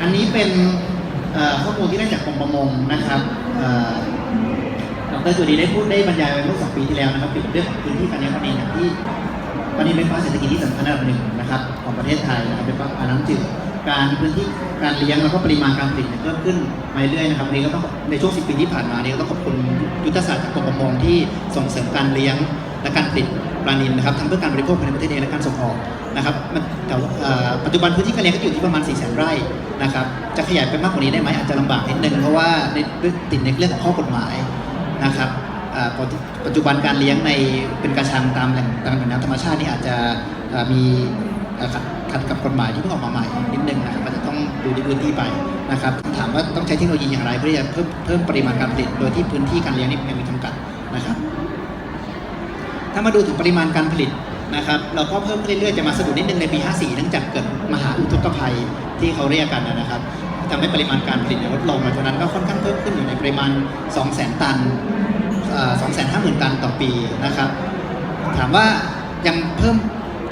อันนี้เป็นข้อมูลที่ได้จากกรมประมงนะครับดรจุดีได้พูดได้บรรยายไว้เมื่อสองปีที่แล้วนะครับเกี่ยวกับเรื่องพื้นที่การเลี้ยงปลานิลที่ปลานิลเป็นปลาเศรษฐกิจที่สำคัญอันดับหนึ่งนะครับของประเทศไทยนะครับเป็นปลาน้ำจืดการพื้นที่การเลี้ยงแล้วก็ปริมาณการผลิตเพิ่มขึ้นมาเรื่อยๆนะครับนี้ก็ต้องในช่วง 10 ปีที่ผ่านมานี้ก็ต้องขอบคุณยุทธศาสตร์กกรมประมงที่ส่งเสริมการเลี้ยงและการผลิต ปลานิลนะครับทั้งเพื่อการบริโภคภายในประเทศเองและการส่งออกนะครับมันแต่ว่าปัจจุบันพื้นที่การเลี้ยงก็อยู่ที่ประมาณ4 0 0 0 0 0ไร่นะครับจะขยายไปมากกว่านี้ได้ไหมอาจจะลำบากนิดนึงเพราะว่าในติดในเรื่องของข้อกฎหมายนะครับปัจจุบันการเลี้ยงในเป็นกระชังตามแหล่งตามแหล่งน้ำธรรมชาตินี่อาจจะมีขัดขัดกับกฎหมายที่เพิ่งออกมาใหม่นิดนึงนะครับอาจจะต้องดูที่พื้นที่ไปนะครับถามว่าต้องใช้เทคโนโลยีอย่างไรเพื่อที่จะเพิ่มเพิ่มปริมาณการผลิตโดยที่พื้นที่การเลี้ยงนี่ยังมีจำกัดนะครับ ถ้ามาดูถึงปริมาณการผลิตนะครับเราก็เพิ่มขึ้นเรื่อยๆจะมาสะดุดนิดนึงในปี 54 เนื่องจากเกิดมหาอุทกภัยที่เขาเรียกกันนะครับทำให้ปริมาณการผลิตลดลงหลังจากนั้นก็ค่อนข้างเพิ่มขึ้นอยู่ในปริมาณ 200,000 ตัน 250,000 ตันต่อปีนะครับ ถามว่ายังเพิ่ม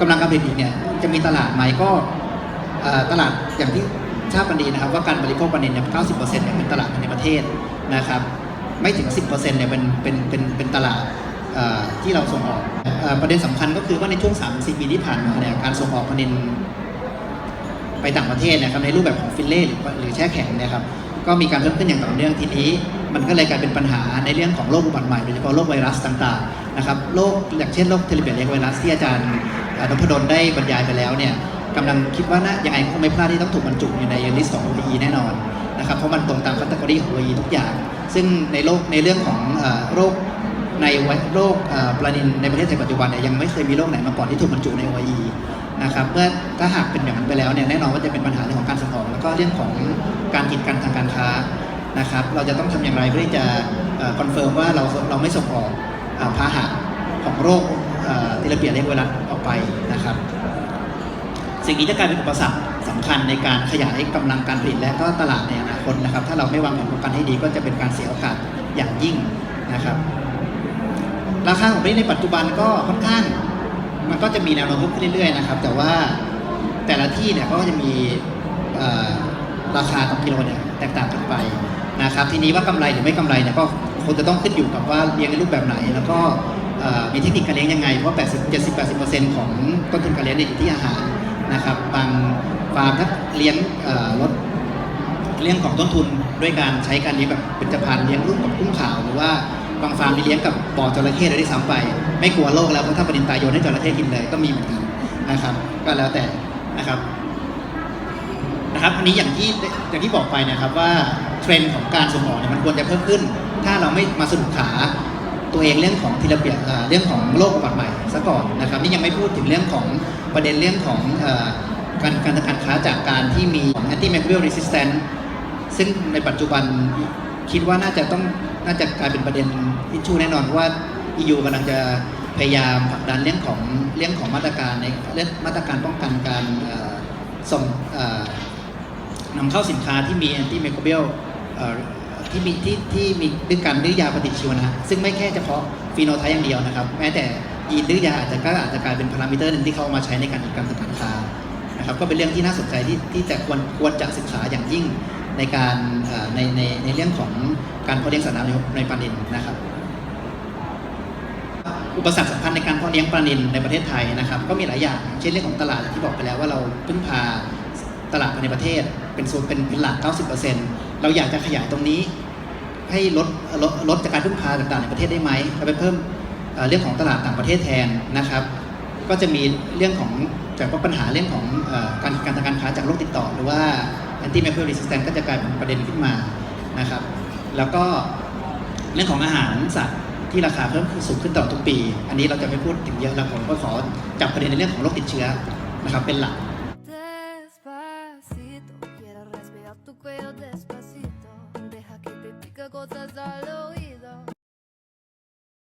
กำลังการผลิตอีกเนี่ยจะมีตลาดไหมก็ตลาดอย่างที่ทราบกันดีนะครับ ว่าการบริโภคปลานิลเนี่ย 90%เนี่ยเป็นตลาดในประเทศนะครับ ไม่ถึง 10%เนี่ยเป็นเป็นเป็นเป็นตลาด ที่เราส่งออกอประเด็นสำคัญก็คือว่าในช่วง 3-4 ปีที่ผ่านมาเนี่ยการส่งออกปลานิลไปต่างประเทศนะครับในรูปแบบของฟิลเล่หรือหรือแช่แข็งเนะครับก็มีการเพิ่มขึ้นอย่างต่อเนื่องทีนี้ มันก็เลยกลายเป็นปัญหาในเรื่องของโรคอุบัติใหม่โดยเฉพาะโรคไวรัสต่างๆนะครับโรคอย่างเช่นโรคเทลิเบียเรียไวรัสที่อาจารย์นพดลได้บรรยายไปแล้วเนี่ยกำลังคิดว่านะยังไงก็คงไม่พลาดที่ต้องถูกบรรจุอยู่ในลิสต์ของ OE แน่นอนนะครับเพราะมันตรงตามคัตกรีของ OE ทุกอย่าง ซึ่งในโลกในเรื่องของอโรค ในโรคปลานินในประเทศไทยปัจจุบันเนี่ยยังไม่เคยมีโรคไหนมาก่อนที่ถูกบรรจุใน OE นะครับเมื่อถ้าหากเป็นอย่างนั้นไปแล้วเนี่ยแน่นอนว่าจะเป็นปัญหาเรื่องของการส่งออกแล้วก็เรื่องของการกีดกันทางการค้านะครับเราจะต้องทำอย่างไรเพื่อที่จะคอนเฟิร์มว่าเราเราไม่ส่งออกพาหะของโรคติลเปียเรียกไวรัสออกไปนะครับ สิ่งนี้จะกลายเป็นอุปสรรคสำคัญในการขยายกำลังการผลิตและก็ตลาดในอนาคตนะครับ ถ้าเราไม่วางแผนป้องกันให้ดีก็จะเป็นการเสียโอกาสอย่างยิ่งนะครับ ราคาของผลิตในปัจจุบันก็ค่อนข้าง มันก็จะมีแนวโน้มเพิ่มขึ้นเรื่อยๆนะครับ แต่ว่าแต่ละที่เนี่ยก็จะมีราคาต่อกิโลเนี่ยแตกต่างกันไปนะครับ ทีนี้ว่ากำไรหรือไม่กำไรเนี่ยก็คงจะต้องขึ้นอยู่กับว่าเลี้ยงในรูปแบบไหน แล้วก็มีเทคนิคการเลี้ยงยังไง เพราะ 80 70 80 ของต้นทุนการเลี้ยงอยู่ที่อาหารนะครับ บางฟาร์มถ้าเลี้ยงลดเรื่องของต้นทุนด้วยการใช้การเลี้ยงแบบเป็นจพันธุ์เลี้ยงลูกกับกุ้งขาวหรือว่า บางฟาร์มที่เลี้ยงกับบ่อจระเข้เลยด้วยซ้ำไป ไม่กลัวโรคแล้วเพราะถ้าประเด็นตายโยนให้จระเข้กินเลยก็มีเหมือนกันนะครับ ก็แล้วแต่นะครับนะครับอันนี้อย่างที่อย่างที่บอกไปนะครับว่าเทรนด์ของการส่งออกเนี่ยมันควรจะเพิ่มขึ้น ถ้าเราไม่มาสะดุดขาตัวเองเรื่องของทีละเปียเอ่อเรื่องของโรคอุบัติใหม่ซะก่อนนะครับนี่ยังไม่พูดถึงเรื่องของประเด็นเรื่องของอการการทางการค้าจากการที่มี antimicrobial resistance ซึ่งในปัจจุบันคิดว่าน่าจะต้องน่าจะกลายเป็นประเด็น อิชชูแน่นอนเพราะว่า EU กำลังจะพยายามผลักดันเรื่องของเรื่องของมาตรการในเรื่องมาตรการป้องกันการส่งนำเข้าสินค้าที่มี antimicrobial เอ่อที่มีที่ที่มีด้วยการดื้อยาปฏิชีวนะ ซึ่งไม่แค่เฉพาะฟีโนไทป์อย่างเดียวนะครับ แม้แต่ยีนดื้อยาอาจจะก็อาจจะกลายเป็นพารามิเตอร์หนึ่งที่เขาเอามาใช้ในการจัดการทางการค้านะครับก็เป็นเรื่องที่น่าสนใจที่ที่จะควรควรจะศึกษาอย่างยิ่งในการในในในเรื่องของการเพาะเลี้ยงสัตว์น้ำในในปลานิลนะครับ อุปสรรคสำคัญในการเพาะเลี้ยงปลานิลในประเทศไทยนะครับ ก็มีหลายอย่าง เช่นเรื่องของตลาดที่บอกไปแล้วว่าเราพึ่งพาตลาดภายในประเทศ เป็นส่วนเป็นเป็นหลัก 90%เราอยากจะขยายตรงนี้ ให้ลดลดลดจากการพึ่งพาต่างๆในประเทศได้ไหมเราไปเพิ่มเรื่องของตลาดต่างประเทศแทนนะครับ ก็จะมีเรื่องของจากว่าปัญหาเรื่องของการการทางการค้าจากโรคติดต่อ หรือว่า antimicrobial resistance ก็จะกลายเป็นประเด็นขึ้นมานะครับ แล้วก็เรื่องของอาหารสัตว์ ที่ราคาเพิ่มขึ้นสูงขึ้นตลอดทุกปี อันนี้เราจะไม่พูดถึงเยอะแล้วผมก็ขอจับประเด็นในเรื่องของโรคติดเชื้อนะครับเป็นหลัก